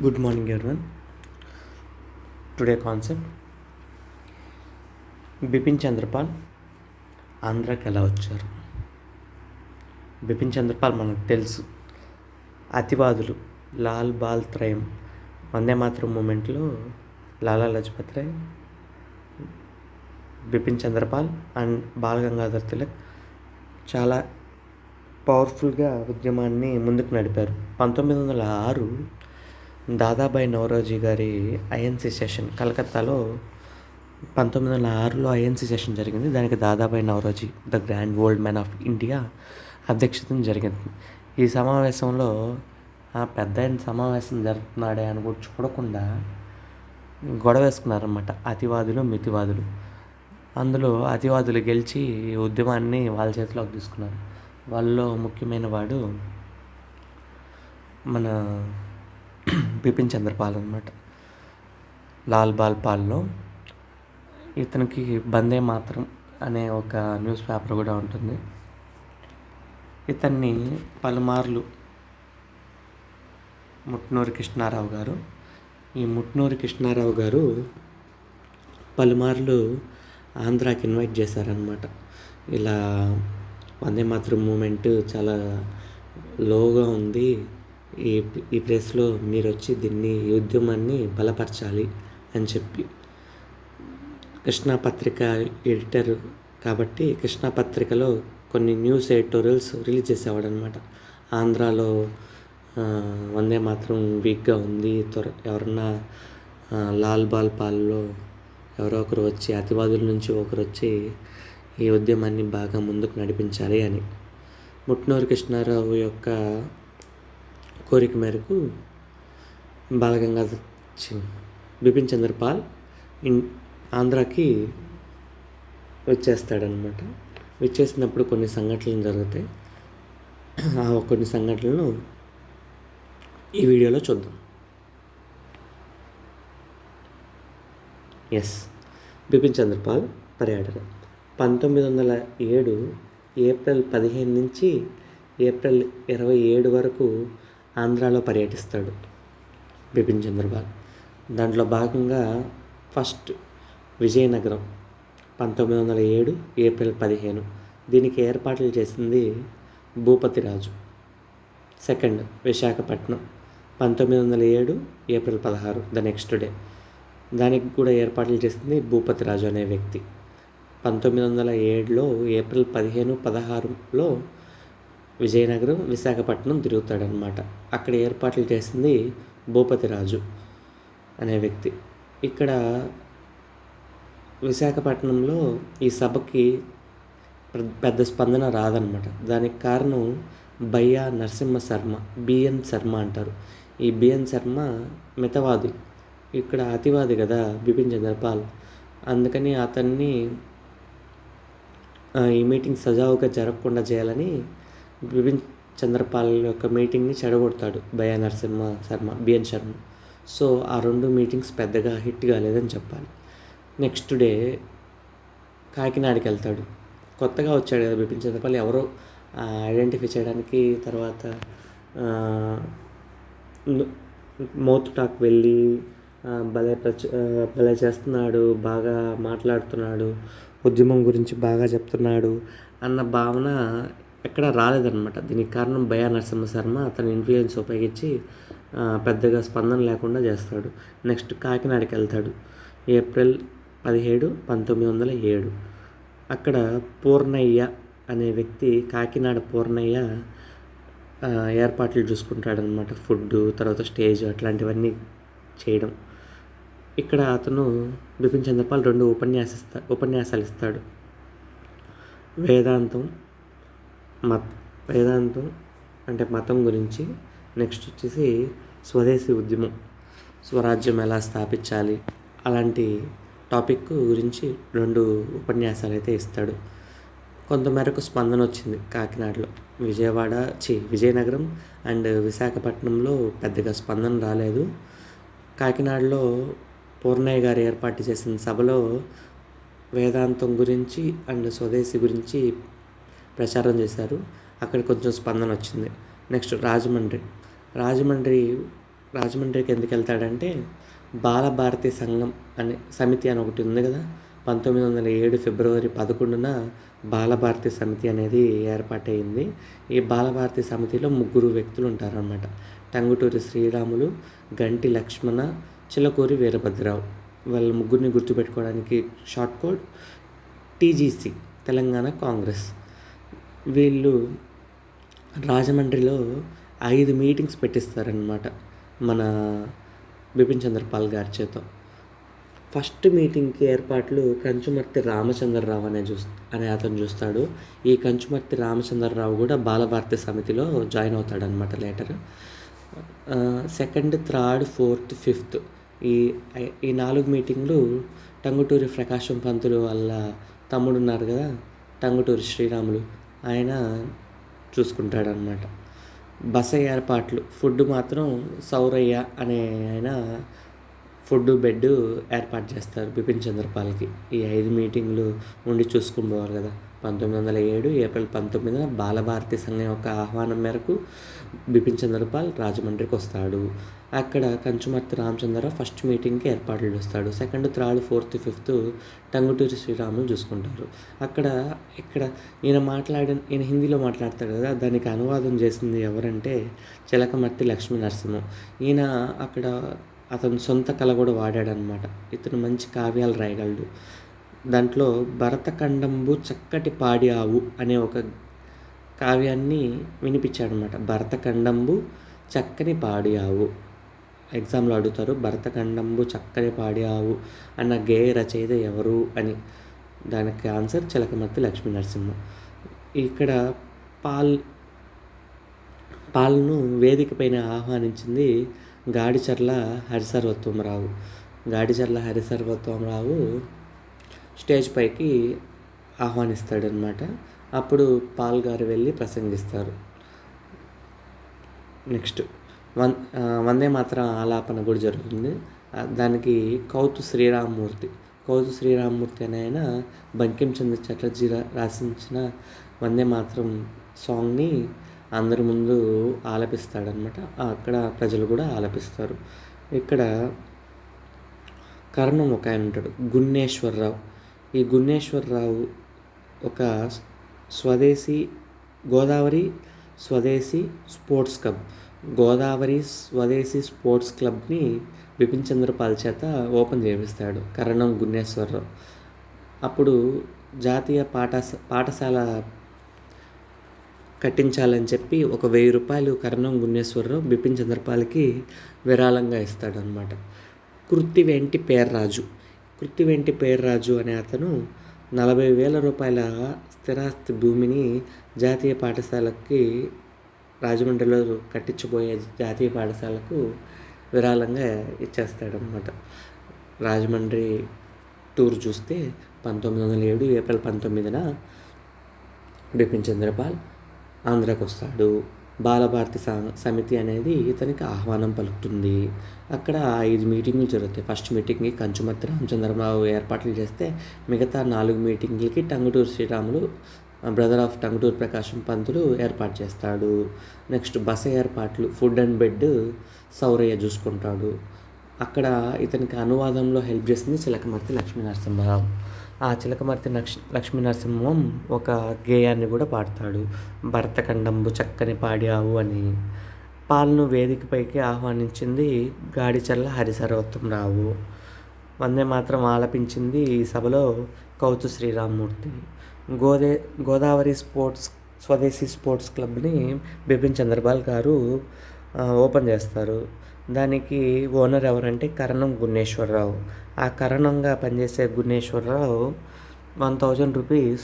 Good morning, everyone. Today concept. Bipin Chandra Pal ఆంధ్రాకి ఎలా వచ్చారు. బిపిన్ చంద్రపాల్ మనకు తెలుసు. అతివాదులు. లాల్ బాల్ త్రయం. వందే మాతరం మూమెంట్లో లాలా లజపత్ రాయ్ బిపిన్ చంద్రపాల్ అండ్ బాల్ గంగాధర్ తిలక్ చాలా పవర్ఫుల్గా ఉద్యమాన్ని ముందుకు నడిపారు. పంతొమ్మిది వందల ఆరు దాదాబాయి నవరోజీ గారి ఐఎన్సి సెషన్ కలకత్తాలో పంతొమ్మిది వందల ఆరులో ఐఎన్సి సెషన్ జరిగింది. దానికి Dadabhai Naoroji the grand old man of India అధ్యక్షతను జరిగింది. ఈ సమావేశంలో ఆ పెద్ద ఆయన సమావేశం జరుపుతున్నాడే అని కూడా చూడకుండా గొడవ వేసుకున్నారన్నమాట. అతివాదులు మితివాదులు. అందులో అతివాదులు గెలిచి ఉద్యమాన్ని వాళ్ళ చేతిలోకి తీసుకున్నారు. వాళ్ళలో ముఖ్యమైన వాడు మన బిపిన్ చంద్రపాల్ అనమాట లాల్ బాల్ పాల్లో. ఇతనికి బందే మాత్రం అనే ఒక న్యూస్ పేపర్ కూడా ఉంటుంది. ఇతన్ని పలుమార్లు ముట్నూరు కృష్ణారావు గారు ఈ ముట్నూరు కృష్ణారావు గారు పలుమార్లు ఆంధ్రాకి ఇన్వైట్ చేశారనమాట ఇలా వందే మాతృ మూమెంట్ చాలా లోగా ఉంది. ఈ ఈ ప్లేస్లో మీరు వచ్చి దీన్ని ఈ ఉద్యమాన్ని బలపరచాలి అని చెప్పి. కృష్ణా పత్రిక ఎడిటర్ కాబట్టి కృష్ణా పత్రికలో కొన్ని న్యూస్ ఎడిటోరియల్స్ రిలీజ్ చేసేవాడు అనమాట ఆంధ్రాలో వందే మాత్రం వీక్గా ఉంది. త్వర ఎవరన్నా లాల్ బాల్ పాల్లో ఎవరో ఒకరు వచ్చి అతివాదుల నుంచి ఒకరు వచ్చి ఈ ఉద్యమాన్ని బాగా ముందుకు నడిపించాలి అని. ముట్నూరు కృష్ణారావు యొక్క కోరిక మేరకు బాలగంగాధర్ బిపిన్ చంద్రపాల్ ఇన్ ఆంధ్రాకి వచ్చేస్తాడనమాట వచ్చేసినప్పుడు కొన్ని సంఘటనలు జరుగుతాయి. ఆ కొన్ని సంఘటనలను ఈ వీడియోలో చూద్దాం. ఎస్. బిపిన్ చంద్రపాల్ పర్యాటక. పంతొమ్మిది వందల ఏడు ఏప్రిల్ పదిహేను నుంచి ఏప్రిల్ ఇరవై ఏడు వరకు ఆంధ్రాలో పర్యటిస్తాడు బిపిన్ చంద్రపాల్ దాంట్లో భాగంగా ఫస్ట్ విజయనగరం పంతొమ్మిది వందల ఏడు ఏప్రిల్ పదిహేను. దీనికి ఏర్పాట్లు చేసింది భూపతిరాజు సెకండ్ విశాఖపట్నం పంతొమ్మిది వందల ఏడు ఏప్రిల్ పదహారు ద నెక్స్ట్ డే. దానికి కూడా ఏర్పాట్లు చేసింది భూపతిరాజు అనే వ్యక్తి. పంతొమ్మిది వందల ఏడులో ఏప్రిల్ పదిహేను పదహారులో విజయనగరం విశాఖపట్నం తిరుగుతాడనమాట అక్కడ ఏర్పాట్లు చేసింది భూపతిరాజు అనే వ్యక్తి. ఇక్కడ విశాఖపట్నంలో ఈ సభకి పెద్ద- స్పందన రాదనమాట దానికి కారణం బయ్యా నరసింహ శర్మ బిఎన్ శర్మ అంటారు. ఈ బిఎన్ శర్మ మితవాది. ఇక్కడ అతివాది కదా బిపిన్ చంద్రపాల్. అందుకని అతన్ని ఈ మీటింగ్ సజావుగా జరగకుండా చేయాలని బిపిన్ చంద్రపాల్ యొక్క మీటింగ్ని చెడగొడతాడు బయా నరసింహ శర్మ బిఎన్ శర్మ. సో ఆ రెండు మీటింగ్స్ పెద్దగా హిట్ కాలేదని చెప్పాలి. నెక్స్ట్ డే కాకినాడకి వెళ్తాడు. కొత్తగా వచ్చాడు కదా బిపిన్ చంద్రపాల్ ఎవరో ఐడెంటిఫై చేయడానికి తర్వాత మౌత్ టాక్ వెళ్ళి భలే ప్రచ భలే చేస్తున్నాడు బాగా మాట్లాడుతున్నాడు ఉద్యమం గురించి బాగా చెప్తున్నాడు అన్న భావన ఎక్కడ రాలేదన్నమాట. దీనికి కారణం భయా నరసింహ శర్మ అతని ఇన్ఫ్లుయెన్స్ ఉపయోగించి పెద్దగా స్పందన లేకుండా చేస్తాడు. నెక్స్ట్ కాకినాడకి వెళ్తాడు. ఏప్రిల్ పదిహేడు పంతొమ్మిది వందల ఏడు. అక్కడ పూర్ణయ్య అనే వ్యక్తి కాకినాడ పూర్ణయ్య ఏర్పాట్లు చూసుకుంటాడనమాట ఫుడ్ తర్వాత స్టేజ్ అట్లాంటివన్నీ చేయడం. ఇక్కడ అతను బిపిన్ చంద్రపాల్ రెండు ఉపన్యాసిస్తా ఉపన్యాసాలు ఇస్తాడు. వేదాంతం మత్ వేదాంతం అంటే మతం గురించి నెక్స్ట్ వచ్చేసి స్వదేశీ ఉద్యమం స్వరాజ్యం ఎలా స్థాపించాలి అలాంటి టాపిక్ గురించి రెండు ఉపన్యాసాలు అయితే ఇస్తాడు. కొంతమేరకు స్పందన వచ్చింది కాకినాడలో. విజయవాడ చి విజయనగరం అండ్ విశాఖపట్నంలో పెద్దగా స్పందన రాలేదు. కాకినాడలో పూర్ణయ్య గారు ఏర్పాటు చేసిన సభలో వేదాంతం గురించి అండ్ స్వదేశీ గురించి ప్రచారం చేశారు. అక్కడ కొంచెం స్పందన వచ్చింది. నెక్స్ట్ రాజమండ్రి. రాజమండ్రి రాజమండ్రికి ఎందుకు వెళ్తాడంటే బాలభారతి సంఘం అనే సమితి అని ఒకటి ఉంది కదా. పంతొమ్మిది వందల ఏడు ఫిబ్రవరి పదకొండున బాలభారతి సమితి అనేది ఏర్పాటైంది ఈ బాలభారతి సమితిలో ముగ్గురు వ్యక్తులు ఉంటారన్నమాట. టంగుటూరి శ్రీరాములు గంటి లక్ష్మణ చిలకూరి వీరభద్రరావు. వాళ్ళ ముగ్గురిని గుర్తుపెట్టుకోవడానికి short code TGC Telangana Congress. వీళ్ళు రాజమండ్రిలో ఐదు మీటింగ్స్ పెట్టిస్తారనమాట మన బిపిన్ చంద్రపాల్ గారి చేత. ఫస్ట్ మీటింగ్కి ఏర్పాట్లు కంచుమర్తి రామచంద్రరావు అనే చూస్ అనే అతను చూస్తాడు. ఈ కంచుమర్తి రామచంద్రరావు కూడా బాలభారతి సమితిలో join అవుతాడనమాట later second third fourth fifth ఈ ఈ నాలుగు మీటింగ్లు టంగుటూరి ప్రకాశం పంతులు వాళ్ళ తమ్ముడు ఉన్నారు కదా టంగుటూరి శ్రీరాములు. ఆయన చూసుకుంటాడనమాట బస ఏర్పాట్లు ఫుడ్ మాత్రం సౌరయ్య అనే ఆయన ఫుడ్ బెడ్ ఏర్పాటు చేస్తారు బిపిన్ చంద్రపాల్కి. ఈ ఐదు మీటింగ్లు ఉండి చూసుకుని పోవాలి కదా. పంతొమ్మిది వందల ఏడు ఏప్రిల్ పంతొమ్మిదిన బాలభారతి సంఘం యొక్క ఆహ్వానం మేరకు బిపిన్ చంద్రపాల్ రాజమండ్రికి వస్తాడు అక్కడ కంచుమర్తి రామచంద్రరావు ఫస్ట్ మీటింగ్కి ఏర్పాట్లు చేస్తాడు. Second third fourth fifth Tanguturi Sriramulu చూసుకుంటారు. అక్కడ ఇక్కడ ఈయన మాట్లాడిన ఈయన హిందీలో మాట్లాడతాడు కదా దానికి అనువాదం చేసింది ఎవరంటే చిలకమర్తి లక్ష్మీ నరసింహం ఈయన అక్కడ అతను సొంత కళ కూడా వాడాడనమాట ఇతను మంచి కావ్యాలు రాయగలడు. దాంట్లో భరతఖండంబు చక్కటి పాడి ఆవు అనే ఒక కావ్యాన్ని వినిపించాడనమాట. భరతఖండంబు చక్కని పాడి ఆవు. ఎగ్జామ్లో అడుగుతారు భరతఖండంబు చక్కని పాడి ఆవు అన్న గేయ రచయిత ఎవరు అని. దానికి ఆన్సర్ చిలకమర్తి లక్ష్మీ నరసింహ ఇక్కడ పాల్ పాల్ను వేదిక పైన ఆహ్వానించింది గాడిచర్ల హరిసర్వత్వమరావు గాడిచర్ల హరిసర్వత్వమరావు స్టేజ్ పైకి ఆహ్వానిస్తాడనమాట అప్పుడు పాల్ గారు వెళ్ళి ప్రసంగిస్తారు. నెక్స్ట్ వన్ వందే మాత్రం ఆలాపన కూడా జరుగుతుంది. దానికి కౌతు శ్రీరామ్మూర్తి కౌతు శ్రీరామ్మూర్తి అనే ఆయన బంకించంద్ర చటర్జీ రాసించిన వందే మాత్రం సాంగ్ని అందరి ముందు ఆలపిస్తాడనమాట అక్కడ ప్రజలు కూడా ఆలపిస్తారు. ఇక్కడ కర్ణం ఒక ఆయన ఉంటాడు గున్నేశ్వరరావు. ఈ గున్నేశ్వరరావు ఒక స్వదేశీ గోదావరి స్వదేశీ స్పోర్ట్స్ క్లబ్. గోదావరి స్వదేశీ స్పోర్ట్స్ క్లబ్ని బిపిన్ చంద్రపాల్ చేత ఓపెన్ చేపిస్తాడు కరణం గున్నేశ్వరరావు అప్పుడు జాతీయ పాఠశ పాఠశాల కట్టించాలని చెప్పి ఒక వెయ్యి రూపాయలు కరణం గున్నేశ్వరరావు బిపిన్ చంద్రపాల్కి విరాళంగా ఇస్తాడనమాట కృత్తి వెంటి పేర్రాజు. కృత్తి వెంటి పేర్రాజు అనే అతను నలభై వేల రూపాయల స్థిరాస్తి భూమిని జాతీయ పాఠశాలకి రాజమండ్రిలో కట్టించబోయే జాతీయ పాఠశాలకు విరాళంగా ఇచ్చేస్తాడనమాట రాజమండ్రి టూర్ చూస్తే పంతొమ్మిది వందల ఏడు ఏప్రిల్ పంతొమ్మిదిన బిపిన్ చంద్రపాల్ ఆంధ్రాకి వస్తాడు బాలభారతి సమితి అనేది ఇతనికి ఆహ్వానం పలుకుతుంది. అక్కడ ఐదు మీటింగ్లు జరుగుతాయి. ఫస్ట్ మీటింగ్కి కంచుమతి రామచంద్రరావు ఏర్పాట్లు చేస్తే మిగతా నాలుగు మీటింగ్లకి టంగుటూరు శ్రీరాములు బ్రదర్ ఆఫ్ టంగుటూరు ప్రకాశం పంతులు ఏర్పాటు చేస్తాడు. నెక్స్ట్ బస ఏర్పాట్లు ఫుడ్ అండ్ బెడ్ సౌరయ్య చూసుకుంటాడు. అక్కడ ఇతనికి అనువాదంలో హెల్ప్ చేసింది చిలకమర్తి లక్ష్మీనరసింహరావు. ఆ చిలకమర్తి లక్ష్ లక్ష్మీ నరసింహం ఒక గేయాన్ని కూడా పాడతాడు. భరతఖండంబు చక్కని పాడావు అని. పాలను వేదికపైకి ఆహ్వానించింది గాడిచర్ల హరిసర్వత్వం రావు. వందే మాత్రం ఆలపించింది ఈ సభలో కౌతు శ్రీరామ్మూర్తి. గోదే గోదావరి స్పోర్ట్స్ స్వదేశీ స్పోర్ట్స్ క్లబ్ని బిపిన్ చంద్రబాల్ గారు ఓపెన్ చేస్తారు. దానికి ఓనర్ ఎవరంటే కరణం గున్నేశ్వరరావు ఆ కరణంగా పనిచేసే గున్నేశ్వరరావు వన్ థౌజండ్ రూపీస్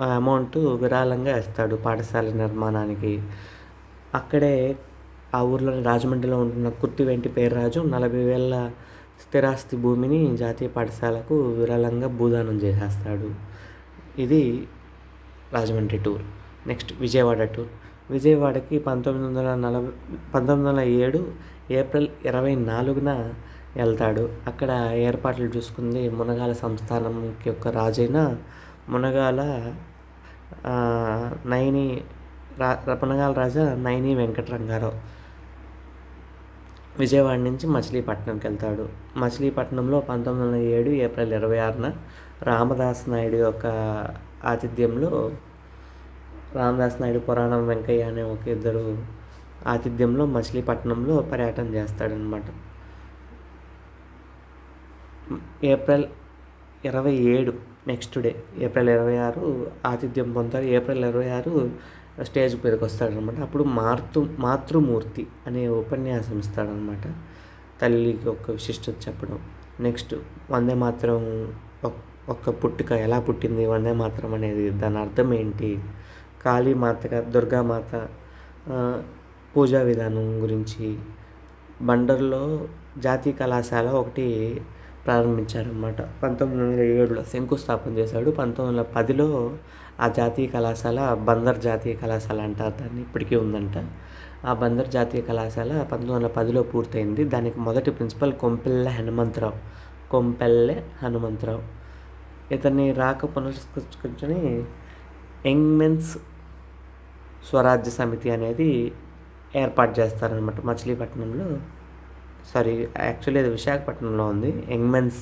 ఆ అమౌంట్ విరాళంగా ఇస్తాడు పాఠశాల నిర్మాణానికి. అక్కడే ఆ ఊర్లోని రాజమండ్రిలో ఉంటున్న కుర్తి వెంటి పేర్రాజు నలభై వేల స్థిరాస్తి భూమిని జాతీయ పాఠశాలకు విరాళంగా భూదానం చేసేస్తాడు. ఇది Rajahmundry tour. Next Vijayawada tour. విజయవాడకి పంతొమ్మిది వందల నలభై పంతొమ్మిది వందల ఏడు ఏప్రిల్ ఇరవై నాలుగున వెళ్తాడు. అక్కడ ఏర్పాట్లు చూసుకుంది మునగాల సంస్థానం యొక్క రాజైన మునగాల నైని రా మునగాల రాజా నైని వెంకటరంగారావు. విజయవాడ నుంచి మచిలీపట్నంకి వెళ్తాడు. మచిలీపట్నంలో పంతొమ్మిది వందల ఏడు ఏప్రిల్ ఇరవై ఆరున రామదాస్ నాయుడు యొక్క ఆతిథ్యంలో రామదాస్ నాయుడు పురాణం వెంకయ్య అనే ఒక ఇద్దరు ఆతిథ్యంలో మచిలీపట్నంలో పర్యటన చేస్తాడనమాట ఏప్రిల్ ఇరవై ఏడు నెక్స్ట్ డే ఏప్రిల్ ఇరవై ఆరు ఆతిథ్యం పొందుతారు. ఏప్రిల్ ఇరవై ఆరు స్టేజ్ మీదకి వస్తాడనమాట అప్పుడు మాతృ మాతృమూర్తి అనే ఉపన్యాసం ఇస్తాడనమాట తల్లికి ఒక విశిష్టత చెప్పడం. నెక్స్ట్ వందే మాత్రం ఒక్- ఒక్క పుట్టుక ఎలా పుట్టింది? వందే మాత్రం అనేది దాని అర్థం ఏంటి? కాళీమాతగా దుర్గామాత పూజా విధానం గురించి బండర్లో జాతీయ కళాశాల ఒకటి ప్రారంభించారన్నమాట. పంతొమ్మిది వందల ఏడులో శంకుస్థాపన చేశాడు. పంతొమ్మిది వందల పదిలో ఆ జాతీయ కళాశాల బందర్ జాతీయ కళాశాల అంటారు దాన్ని ఇప్పటికీ ఉందంట. ఆ బందర్ జాతీయ కళాశాల పంతొమ్మిది వందల పదిలో పూర్తయింది. దానికి మొదటి ప్రిన్సిపల్ కొంపెల్లె హనుమంతరావు కొంపెల్లె హనుమంతరావు. ఇతన్ని రాక పునరుస్కరించుకొని యంగ్ మెన్స్ స్వరాజ్య సమితి అనేది ఏర్పాటు చేస్తారనమాట మచిలీపట్నంలో. సారీ యాక్చువల్లీ అది విశాఖపట్నంలో ఉంది. యంగ్మెన్స్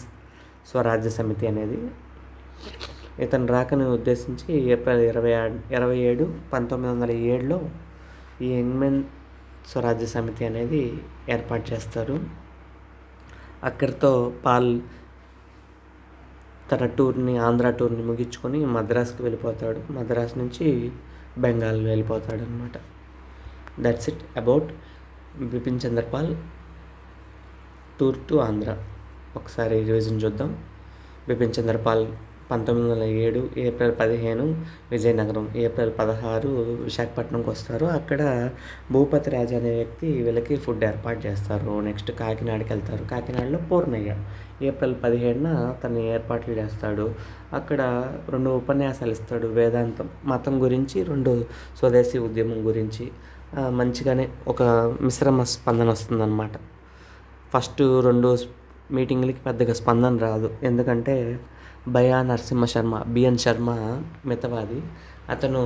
స్వరాజ్య సమితి అనేది. ఇతను రాకని ఉద్దేశించి ఏప్రిల్ ఇరవై ఆరు ఇరవై ఏడు పంతొమ్మిది వందల ఏడులో ఈ యంగ్మెన్ స్వరాజ్య సమితి అనేది ఏర్పాటు చేస్తారు. అక్కడితో పాల్ తన టూర్ని ఆంధ్ర టూర్ని ముగించుకొని మద్రాస్కి వెళ్ళిపోతాడు. మద్రాస్ నుంచి Bengal వెళ్ళిపోతాడనమాట that's it about Bipin Chandra Pal tour to Andhra ఒకసారి రివిజన్ చూద్దాం. బిపిన్ చంద్రపాల్ పంతొమ్మిది వందల ఏడు ఏప్రిల్ పదిహేను విజయనగరం ఏప్రిల్ పదహారు విశాఖపట్నంకి వస్తారు. అక్కడ భూపతి రాజు అనే వ్యక్తి వీళ్ళకి ఫుడ్ ఏర్పాటు చేస్తారు. నెక్స్ట్ కాకినాడకి వెళ్తారు. కాకినాడలో పూర్ణయ్య ఏప్రిల్ పదిహేడున తను ఏర్పాట్లు చేస్తాడు. అక్కడ రెండు ఉపన్యాసాలు ఇస్తాడు. వేదాంతం మతం గురించి రెండు స్వదేశీ ఉద్యమం గురించి. మంచిగానే ఒక మిశ్రమ స్పందన వస్తుందన్నమాట. ఫస్ట్ రెండు మీటింగ్లకి పెద్దగా స్పందన రాదు. ఎందుకంటే భయా నరసింహ శర్మ బిఎన్ శర్మ మితవాది. అతను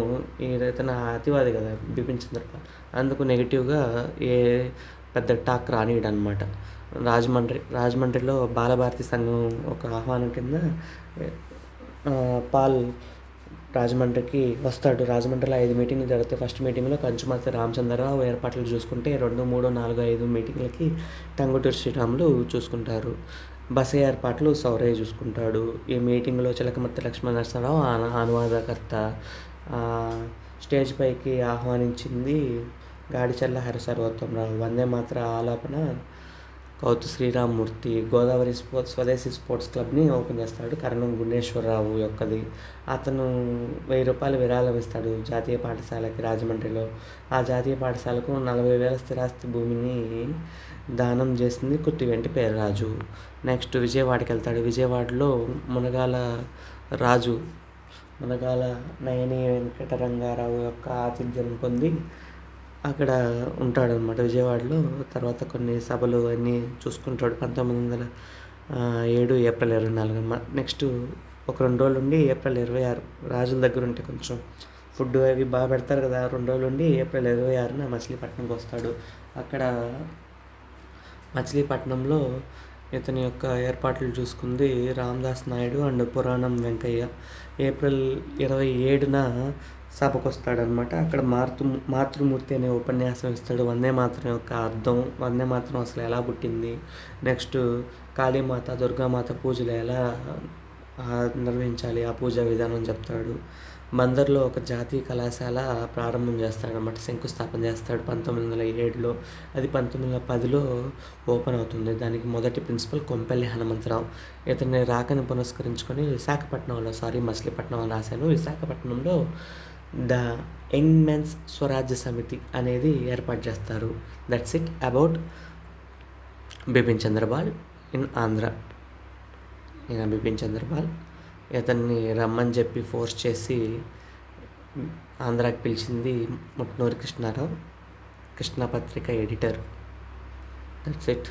ఈ ఇతను అతివాది కదా బిపిన్ చంద్రపాల్. అందుకు నెగిటివ్గా ఏ పెద్ద టాక్ రానియడు అనమాట రాజమండ్రి రాజమండ్రిలో బాలభారతి సంఘం ఒక ఆహ్వానం కింద పాల్ రాజమండ్రికి వస్తాడు. రాజమండ్రిలో ఐదు మీటింగ్లు జరిగితే ఫస్ట్ మీటింగ్లో కంచుమతి రామచంద్రరావు ఏర్పాట్లు చూసుకుంటే రెండు మూడు నాలుగు ఐదు మీటింగ్లకి టంగుటూరు శ్రీరాములు చూసుకుంటారు. బస ఏర్పాట్లు సౌరయ్య చూసుకుంటాడు. ఈ మీటింగ్లో చిలకమర్తి లక్ష్మణ నరసరావు అను అనువాదకర్త స్టేజ్ పైకి ఆహ్వానించింది గాడిచల్ల హరిసర్వోత్తమరావు వందే మాత్ర ఆలాపన కౌతు శ్రీరామ్మూర్తి గోదావరి స్పోర్ట్స్ స్వదేశీ స్పోర్ట్స్ క్లబ్ని ఓపెన్ చేస్తాడు కరణం గుణేశ్వరరావు యొక్కది. అతను వెయ్యి రూపాయలు విరాళం ఇస్తాడు జాతీయ పాఠశాలకి రాజమండ్రిలో. ఆ జాతీయ పాఠశాలకు నలభై వేల స్థిరాస్తి భూమిని దానం చేసింది కుట్టి వెంటి పేర్రాజు. నెక్స్ట్ విజయవాడకి వెళ్తాడు విజయవాడలో మునగాల రాజు మునగాల నయని వెంకటరంగారావు యొక్క ఆతిథ్యం పొంది అక్కడ ఉంటాడనమాట విజయవాడలో. తర్వాత కొన్ని సభలు అన్నీ చూసుకుంటాడు. పంతొమ్మిది వందల ఏడు ఏప్రిల్ ఇరవై నాలుగు నెక్స్ట్ ఒక రెండు రోజులు ఉండి ఏప్రిల్ ఇరవై ఆరు రాజుల దగ్గర ఉంటే కొంచెం ఫుడ్ అవి బాగా పెడతారు కదా. రెండు రోజులు ఉండి ఏప్రిల్ ఇరవై ఆరున మచిలీపట్నంకి వస్తాడు. అక్కడ మచిలీపట్నంలో ఇతని యొక్క ఏర్పాట్లు చూసుకుంది Ramdas Naidu and Puranam Venkaiah. April ఇరవై ఏడున సభకు వస్తాడనమాట అక్కడ మాతృ మాతృమూర్తి అనే ఉపన్యాసం ఇస్తాడు. వందే మాత్రం యొక్క అర్థం వందే మాత్రం అసలు ఎలా పుట్టింది? నెక్స్ట్ కాళీమాత దుర్గామాత పూజలు ఎలా నిర్వహించాలి ఆ పూజా విధానం చెప్తాడు. మందర్లో ఒక జాతీయ కళాశాల ప్రారంభం చేస్తాడనమాట శంకుస్థాపన చేస్తాడు. పంతొమ్మిది వందల ఏడులో అది పంతొమ్మిది వందల పదిలో ఓపెన్ అవుతుంది. దానికి మొదటి ప్రిన్సిపల్ కొంపెల్లి హనుమంతరావు. ఇతని రాకని పునస్కరించుకొని విశాఖపట్నంలో సారీ మచిలీపట్నం రాశాను. విశాఖపట్నంలో ద యంగ్ మెన్స్ స్వరాజ్య సమితి అనేది ఏర్పాటు చేస్తారు. That's it about Bipin Chandra Pal in Andhra. ఈయన బిపిన్ చంద్రపాల్ ఇతన్ని రమ్మని చెప్పి ఫోర్స్ చేసి ఆంధ్రాకి పిలిచింది Mutnuri Krishna Rao Krishna Patrika editor. That's it